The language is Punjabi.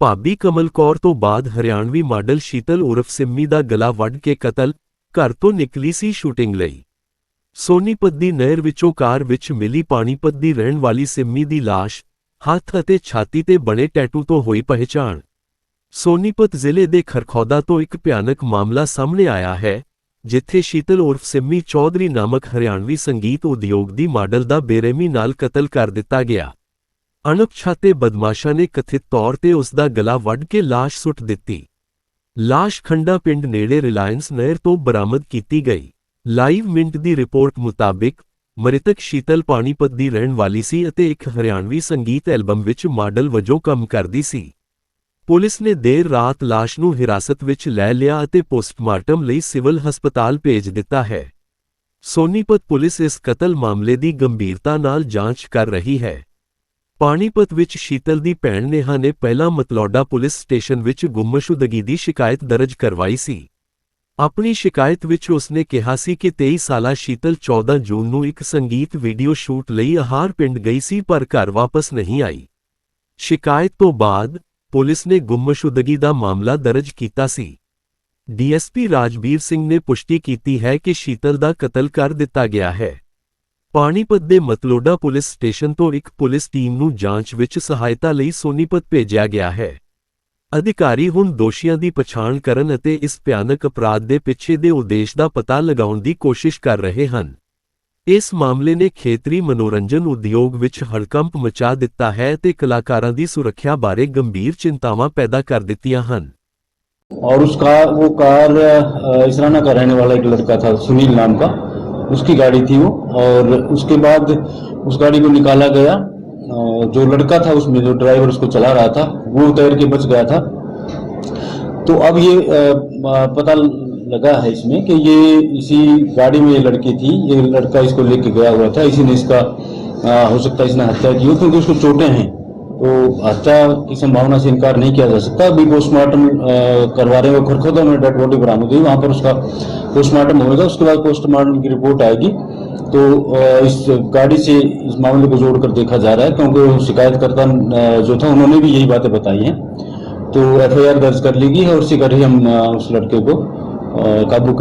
ਭਾਬੀ ਕਮਲ ਕੌਰ ਤੋਂ ਬਾਅਦ ਹਰਿਆਣਵੀ ਮਾਡਲ ਸ਼ੀਤਲ ਉਰਫ ਸਿੰਮੀ ਦਾ ਗਲਾ ਵੱਢ ਕੇ ਕਤਲ, ਘਰ ਤੋਂ ਨਿਕਲੀ ਸੀ ਸ਼ੂਟਿੰਗ ਲਈ। ਸੋਨੀਪਤ ਦੀ ਨਹਿਰ ਵਿੱਚੋਂ ਕਾਰ ਵਿੱਚ ਮਿਲੀ ਪਾਣੀਪਤ ਦੀ ਰਹਿਣ ਵਾਲੀ ਸਿੰਮੀ ਦੀ ਲਾਸ਼, ਹੱਥ ਅਤੇ ਛਾਤੀ ਤੇ ਬਣੇ ਟੈਟੂ ਤੋਂ ਹੋਈ ਪਹਿਚਾਣ। ਸੋਨੀਪਤ ਜ਼ਿਲ੍ਹੇ ਦੇ ਖਰਖੌਦਾ ਤੋਂ ਇੱਕ ਭਿਆਨਕ ਮਾਮਲਾ ਸਾਹਮਣੇ ਆਇਆ ਹੈ, ਜਿੱਥੇ ਸ਼ੀਤਲ ਉਰਫ ਸਿੰਮੀ ਚੌਧਰੀ ਨਾਮਕ ਹਰਿਆਣਵੀ ਸੰਗੀਤ ਉਦਯੋਗ ਦੀ ਮਾਡਲ ਦਾ ਬੇਰਹਿਮੀ ਨਾਲ ਕਤਲ ਕਰ ਦਿੱਤਾ ਗਿਆ। ਅਣਪਛਾਤੇ ਬਦਮਾਸ਼ਾਂ ਨੇ ਕਥਿਤ ਤੌਰ ਤੇ ਉਸ ਦਾ ਗਲਾ ਵੱਢ ਕੇ ਲਾਸ਼ ਸੁੱਟ ਦਿੱਤੀ। ਲਾਸ਼ ਖੰਡਾ ਪਿੰਡ ਨੇੜੇ ਰਿਲਾਇੰਸ ਨਹਿਰ ਤੋਂ ਬਰਾਮਦ ਕੀਤੀ ਗਈ। ਲਾਈਵ ਮਿੰਟ ਦੀ ਰਿਪੋਰਟ ਮੁਤਾਬਿਕ, ਮ੍ਰਿਤਕ ਸ਼ੀਤਲ ਪਾਣੀਪਤ ਦੀ ਰਹਿਣ ਵਾਲੀ ਸੀ ਅਤੇ ਇੱਕ ਹਰਿਆਣਵੀ ਸੰਗੀਤ ਐਲਬਮ ਵਿੱਚ ਮਾਡਲ ਵਜੋਂ ਕੰਮ ਕਰਦੀ ਸੀ। ਪੁਲਿਸ ਨੇ ਦੇਰ ਰਾਤ ਲਾਸ਼ ਨੂੰ ਹਿਰਾਸਤ ਵਿੱਚ ਲੈ ਲਿਆ ਅਤੇ ਪੋਸਟਮਾਰਟਮ ਲਈ ਸਿਵਲ ਹਸਪਤਾਲ ਭੇਜ ਦਿੱਤਾ ਹੈ। ਸੋਨੀਪਤ ਪੁਲਿਸ ਇਸ ਕਤਲ ਮਾਮਲੇ ਦੀ ਗੰਭੀਰਤਾ ਨਾਲ ਜਾਂਚ ਕਰ ਰਹੀ ਹੈ। ਪਾਣੀਪਤ ਵਿੱਚ ਸ਼ੀਤਲ ਦੀ ਭੈਣ ਨੇਹਾ ਨੇ ਪਹਿਲਾਂ ਮਤਲੌਡਾ ਪੁਲਿਸ ਸਟੇਸ਼ਨ ਵਿੱਚ ਗੁੰਮਸ਼ੁਦਗੀ ਦੀ ਸ਼ਿਕਾਇਤ ਦਰਜ ਕਰਵਾਈ ਸੀ। ਆਪਣੀ ਸ਼ਿਕਾਇਤ ਵਿੱਚ ਉਸਨੇ ਕਿਹਾ ਸੀ ਕਿ 23 ਸਾਲਾ ਸ਼ੀਤਲ 14 ਜੂਨ ਨੂੰ ਇੱਕ ਸੰਗੀਤ ਵੀਡੀਓ ਸ਼ੂਟ ਲਈ ਆਹਾਰ ਪਿੰਡ ਗਈ ਸੀ ਪਰ ਘਰ ਵਾਪਸ ਨਹੀਂ ਆਈ। ਸ਼ਿਕਾਇਤ ਤੋਂ ਬਾਅਦ ਪੁਲਿਸ ਨੇ ਗੁੰਮਸ਼ੁਦਗੀ ਦਾ ਮਾਮਲਾ ਦਰਜ ਕੀਤਾ ਸੀ। ਡੀਐਸਪੀ ਰਾਜਵੀਰ ਸਿੰਘ ਨੇ ਪੁਸ਼ਟੀ ਕੀਤੀ ਹੈ ਕਿ ਸ਼ੀਤਲ ਦਾ ਕਤਲ ਕਰ ਦਿੱਤਾ ਗਿਆ ਹੈ। ਪਾਣੀਪਤ ਦੇ ਮਤਲੋਡਾ ਪੁਲਿਸ ਸਟੇਸ਼ਨ ਤੋਂ ਇੱਕ ਪੁਲਿਸ ਟੀਮ ਨੂੰ ਜਾਂਚ ਵਿੱਚ ਸਹਾਇਤਾ ਲਈ ਸੋਨੀਪਤ ਭੇਜਿਆ ਗਿਆ ਹੈ ਅਧਿਕਾਰੀ ਹੁਣ ਦੋਸ਼ੀਆਂ ਦੀ ਪਛਾਣ ਕਰਨ ਅਤੇ ਇਸ ਭਿਆਨਕ ਅਪਰਾਧ ਦੇ ਪਿੱਛੇ ਦੇ ਉਦੇਸ਼ ਦਾ ਪਤਾ ਲਗਾਉਣ ਦੀ ਕੋਸ਼ਿਸ਼ ਕਰ ਰਹੇ ਹਨ ਇਸ ਮਾਮਲੇ ਨੇ ਖੇਤਰੀ ਮਨੋਰੰਜਨ ਉਦਯੋਗ ਵਿੱਚ ਹੜਕੰਪ ਮਚਾ ਦਿੱਤਾ ਹੈ ਤੇ ਕਲਾਕਾਰਾਂ ਦੀ ਸੁਰੱਖਿਆ ਬਾਰੇ ਗੰਭੀਰ ਚਿੰਤਾਵਾਂ ਪੈਦਾ ਕਰ ਦਿੱਤੀਆਂ ਹਨ और उसका वो कार अ, इसराना का रहने वाला एक लड़का था सुनील नाम का उसकी गाड़ी थी वो, और उसके बाद उस गाड़ी को निकाला गया जो लड़का था उसमें जो ड्राइवर उसको चला रहा था, वो तैर के बच गया था। तो अब ये पता लगा है इसमें कि ये इसी गाड़ी में ये लड़की थी, ये लड़का इसको लेके गया हुआ था इसी ने इसका हो सकता है इसने हत्या की हो, क्योंकि उसको चोटें हैं। तो हत्या की संभावना से इनकार नहीं किया जा सकता। अभी पोस्टमार्टम करवा रहे हैं खरखोदा में डेड बॉडी बरामद हुई। वहाँ पर उसका पोस्टमार्टम होगा उसके बाद पोस्टमार्टम की रिपोर्ट आएगी। तो इस गाड़ी से इस मामले को जोड़कर देखा जा रहा है, क्योंकि शिकायतकर्ता जो था, उन्होंने भी यही बातें बताई हैं। तो एफआईआर दर्ज कर ली गई है और उसी कर ही हम उस लड़के को काबू कर